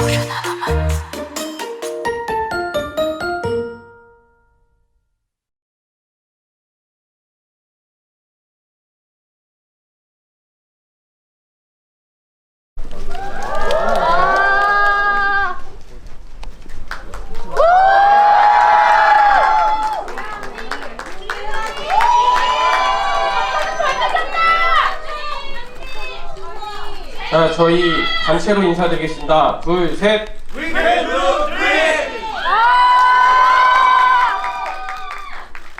我真的很爱 자, 저희 단체로 인사드리겠습니다. 둘, 셋.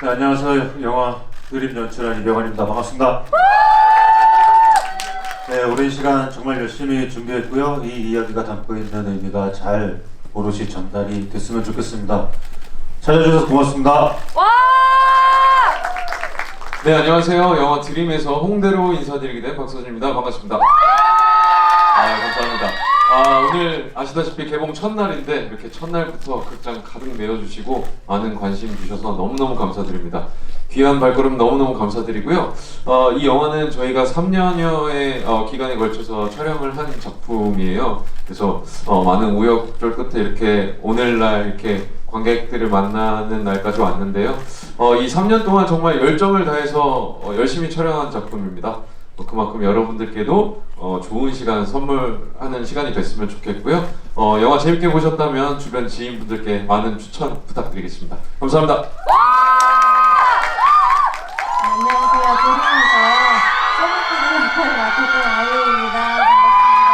네, 안녕하세요. 영화 그림 연출한 이병헌입니다. 반갑습니다. 네, 오랜 시간 정말 열심히 준비했고요. 이 이야기가 담고 있는 의미가 잘 오롯이 전달이 됐으면 좋겠습니다. 찾아주셔서 고맙습니다. 네 안녕하세요. 영화 드림에서 홍대로 인사드리게 된 박서준입니다. 반갑습니다. 아 감사합니다. 아 오늘 아시다시피 개봉 첫날인데 이렇게 첫날부터 극장 가득 메워주시고 많은 관심 주셔서 너무너무 감사드립니다 귀한 발걸음 너무너무 감사드리고요 어, 이 영화는 저희가 3년여의 어, 기간에 걸쳐서 촬영을 한 작품이에요 그래서 어, 많은 우여곡절 끝에 이렇게 오늘날 이렇게 관객들을 만나는 날까지 왔는데요. 어, 이 3년 동안 정말 열정을 다해서 어, 열심히 촬영한 작품입니다. 어, 그만큼 여러분들께도 어, 좋은 시간 선물하는 시간이 됐으면 좋겠고요. 어, 영화 재밌게 보셨다면 주변 지인분들께 많은 추천 부탁드리겠습니다. 감사합니다. 안녕하세요. 드림에서 세븐틴 역할을 맡았던 아이유입니다. 반갑습니다.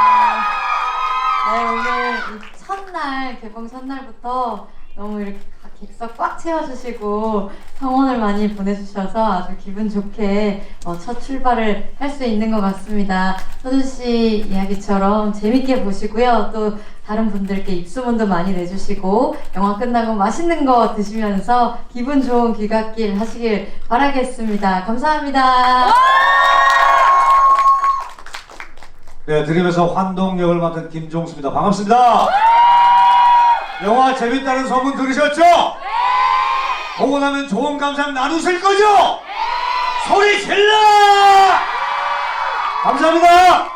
네, 오늘 이 첫날, 개봉 첫날부터 너무 이렇게 가- 객석 꽉 채워주시고 성원을 많이 보내주셔서 아주 기분 좋게 어, 첫 출발을 할 수 있는 것 같습니다. 서준 씨 이야기처럼 재밌게 보시고요. 또 다른 분들께 입소문도 많이 내주시고 영화 끝나고 맛있는 거 드시면서 기분 좋은 귀갓길 하시길 바라겠습니다. 감사합니다. 네, 드림에서 환동 역을 맡은 김종수입니다. 반갑습니다. 영화 재밌다는 소문 들으셨죠? 보고 나면 좋은 감상 나누실 거죠? 소리 질러! 감사합니다.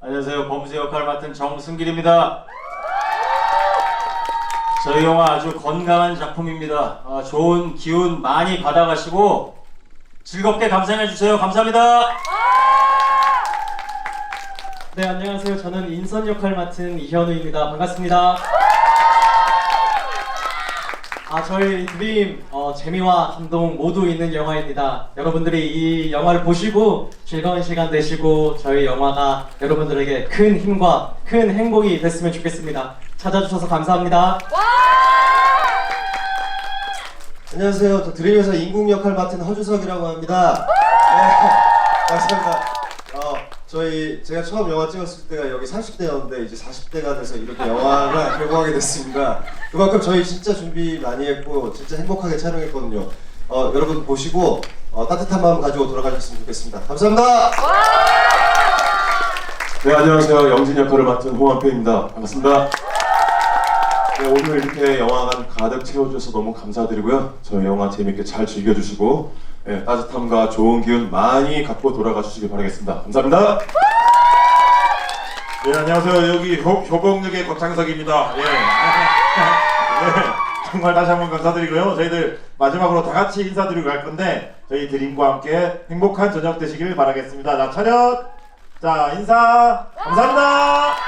안녕하세요. 범수 역할 맡은 정승길입니다. 저희 영화 아주 건강한 작품입니다. 아, 좋은 기운 많이 받아가시고 즐겁게 감상해 주세요. 감사합니다. 네, 안녕하세요. 저는 인선 역할 맡은 이현우입니다. 반갑습니다. 아, 저희 드림 어, 재미와 감동 모두 있는 영화입니다. 여러분들이 이 영화를 보시고 즐거운 시간 되시고 저희 영화가 여러분들에게 큰 힘과 큰 행복이 됐으면 좋겠습니다. 찾아주셔서 감사합니다. 안녕하세요. 저 드림에서 인국 역할 맡은 허주석이라고 합니다. 네, 감사합니다. 어, 저희 제가 처음 영화 찍었을 때가 여기 30대였는데 이제 40대가 돼서 이렇게 영화가 개봉하게 됐습니다. 그만큼 저희 진짜 준비 많이 했고 진짜 행복하게 촬영했거든요. 어, 여러분 보시고 어, 따뜻한 마음 가지고 돌아가셨으면 좋겠습니다. 감사합니다. 네 안녕하세요 영진 역할을 맡은 홍한표입니다 반갑습니다 네 오늘 이렇게 영화관 가득 채워주셔서 너무 감사드리고요 저희 영화 재밌게 잘 즐겨주시고 네, 따뜻함과 좋은 기운 많이 갖고 돌아가 주시길 바라겠습니다 감사합니다 네, 안녕하세요. 여기 효, 효공역의 곽창석입니다. 예. 네, 정말 다시 한번 감사드리고요. 저희들 마지막으로 다 같이 인사드리고 갈 건데 저희 드림과 함께 행복한 저녁 되시길 바라겠습니다. 자, 차렷! 자, 인사! 감사합니다!